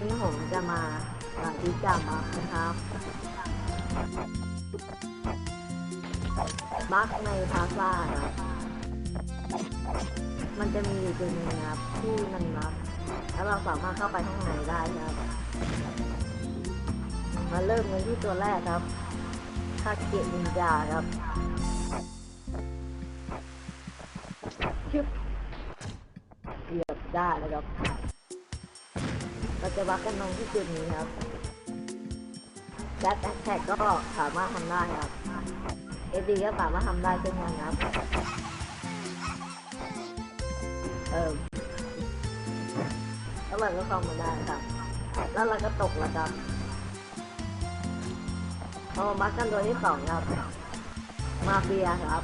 นี่ผมจะมาสาธิตจับบักนะครับบักในพาซ่าครับมันจะมีอยู่จุดหนึงครับที่มันบักแล้วเราสามารถเข้าไปข้างในได้ครับมาเริ่มกันที่ตัวแรกครับคาเกะนินจาครับชึบเหยียบได้แล้วครับ เราจะวัดกันตรงที่จุดนี้ครับแบ็คแท็กก็สามารถทำได้ครับเอดีก็สามารถทำได้เช่นกันครับ เออแล้วเราก็เข้ามาได้ครับ แล้วเราก็ตกแล้วครับพอมาบักกันตัวที่สองครับ มาเฟียครับ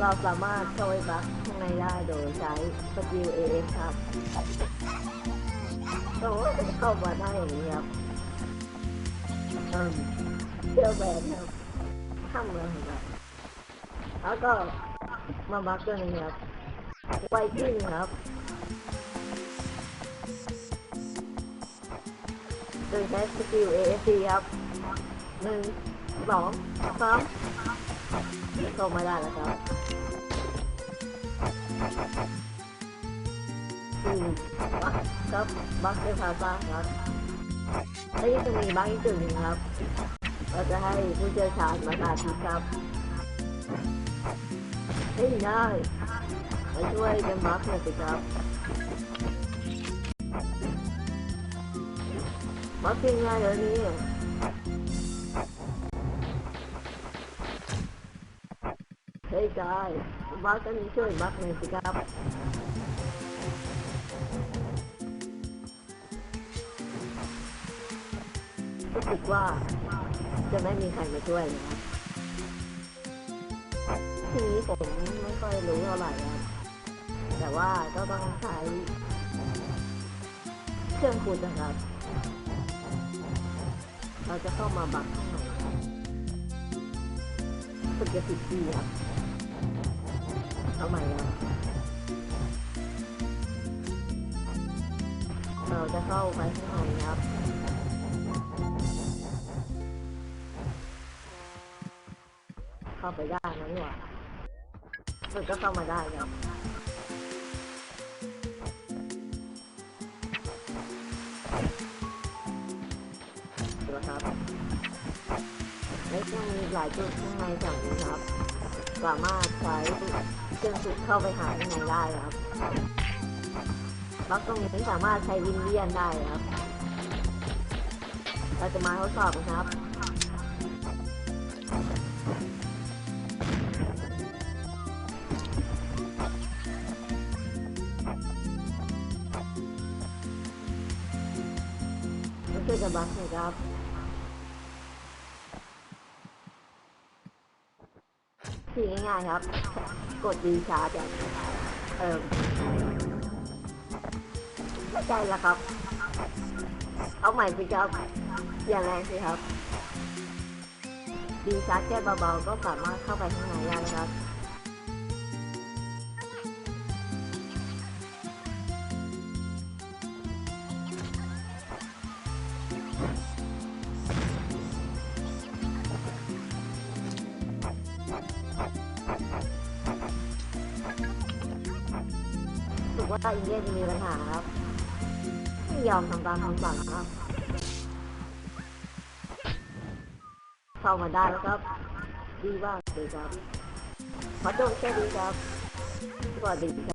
เราสามารถเข้าไปบัก ข้างในได้โดยใช้สกิล AF ครับก็เข้ามาได้อย่างนี้ครับเที่ยวแบบครับข้ามเมืองครับแล้วก็มาบักตัวหนึงครับไวกิ้งครับโดยใช้สกิล AFC ครับหนึ่งสองสามเข้ามาได้แล้วครับ ครับบักเดพาซ่าครับแล้วยังจะมีบักอีกจุดหนึ่งครับ เราจะให้ผู้เชี่ยวชาญมาสาธิตครับเฮ้ยได้มาช่วยกันบักหน่อยสิครับบักยังไงเดี๋ยวนี้เฮ้ยกายบักกันนี้ช่วยบักหน่อยสิครับ รู้สึกว่าจะไม่มีใครมาช่วยนะครับทีนี้ผมไม่ค่อยรู้เท่าไหร่ครับแต่ว่าก็ต้องใช้เครื่องขุดนะครับ เราจะเข้ามาบักข้างในครับฝึกจะสิบปีครับเอาใหม่ครับเราจะเข้าไปข้างในครับ เข้าไปได้นะนี่หว่าฝึกก็เข้ามาได้ครับดูนะครับและยังมีหลายจุดข้างในแถวนี้ครับ สามารถใช้เครื่องสุดเข้าไปหาข้างในได้ครับบล็อกตรงนี้สามารถใช้วินเลียนได้ครับ เราจะมาทดสอบกันครับ ช่วยกันบล็อกหน่อยครับ ที่ง่ายๆครับ กดดีชาร์จเออไม่ใช่แล้วครับ เอาใหม่สิครับอย่างแรงสิครับ ดีชาร์จแค่เบาๆก็สามารถเข้าไปข้างในได้นะครับ ว่าอินเดียจะมีปัญหาครับไม่ยอมทำตามคำสั่งครับ เข้ามาได้แล้วครับ ดีมากเลยครับขอโทษแค่ดีครับสวัสดีครับ